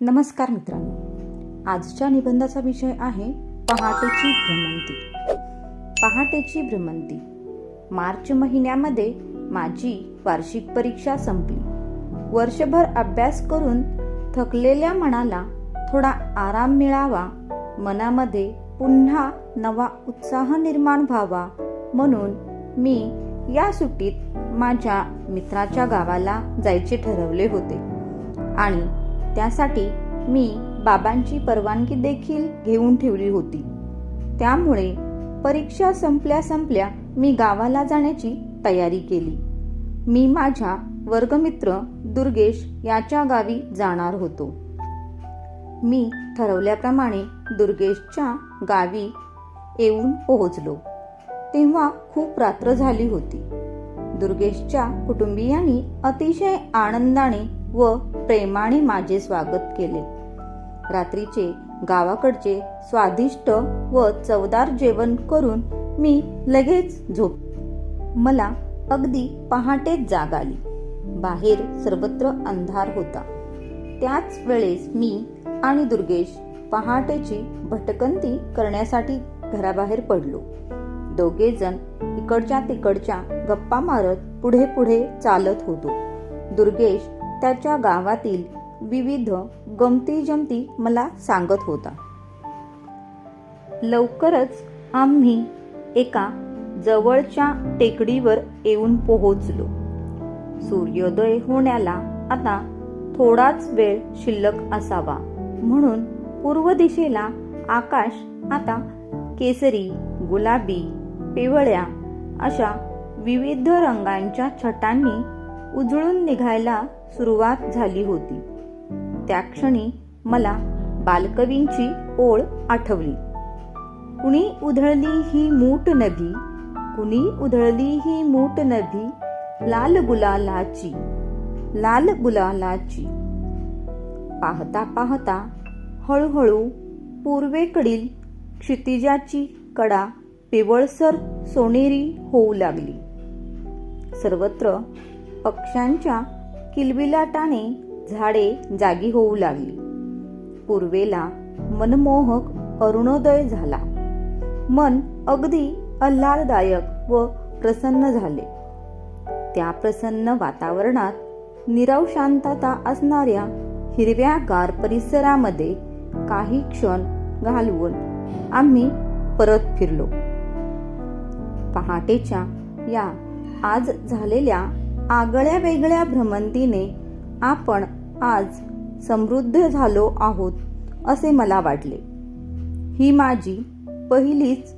नमस्कार मित्रांनो. आजच्या निबंधाचा विषय आहे पहाटेची भ्रमंती. पहाटेची भ्रमंती. मार्च महिन्यामध्ये माझी वार्षिक परीक्षा संपली. वर्षभर अभ्यास करून थकलेल्या मनाला थोडा आराम मिळावा मनामध्ये पुन्हा नवा उत्साह निर्माण व्हावा म्हणून मी या सुट्टीत माझ्या मित्राच्या गावाला जायचे ठरवले होते. आणि त्यासाठी मी बाबांची परवानगी देखील घेऊन ठेवली होती. त्यामुळे परीक्षा संपल्या संपल्या मी गावाला जाण्याची तयारी केली. मी माझ्या वर्गमित्र दुर्गेश याच्या गावी जाणार होतो. मी ठरवल्याप्रमाणे दुर्गेशच्या गावी येऊन पोहोचलो. तेव्हा खूप रात्र झाली होती. दुर्गेशच्या कुटुंबियांनी अतिशय आनंदाने व प्रेमाने माझे स्वागत केले. रात्रीचे गावाकडचे स्वादिष्ट व चवदार जेवण करून मी लगेच झोप मला अगदी पहाटेच जाग आली. बाहेर सर्वत्र अंधार होता. त्याच वेळेस मी आणि दुर्गेश पहाटेची भटकंती करण्यासाठी घराबाहेर पडलो. दोघे जण इकडच्या तिकडच्या गप्पा मारत पुढे पुढे चालत होतो. दुर्गेश त्याच्या गावातील विविध गमती जमती मला सांगत होता. लवकरच आम्ही एका जवळच्या टेकडीवर येऊन पोहोचलो. सूर्योदय होण्याला आता थोडाच वेळ शिल्लक असावा म्हणून पूर्व दिशेला आकाश आता केसरी गुलाबी पिवळ्या अशा विविध रंगांच्या छटांनी उजळून निघायला सुरुवात झाली होती. त्या क्षणी मला बालकवींची ओळ आठवली. कुणी उधळली ही मूठ नभी कुणी उधळली ही मूठ नभी लाल गुलालाची लाल गुलालाची. पाहता पाहता हळूहळू पूर्वेकडील क्षितिजाची कडा पिवळसर सोनेरी होऊ लागली. सर्वत्र पक्ष्यांच्या किलबिलाटाने झाडे जागी होऊ लागली. पूर्वेला मनमोहक अरुणोदय झाला. मन अगदी आल्हाददायक व प्रसन्न झाले. त्या प्रसन्न वातावरणात निरव शांतता असणाऱ्या हिरव्या गार परिसरामध्ये काही क्षण घालवून आम्ही परत फिरलो. पहाटेच्या या आज झालेल्या आगळ्या वेगळ्या भ्रमंतीने आपण आज समृद्ध झालो आहोत असे मला वाटले. ही माझी पहिलीच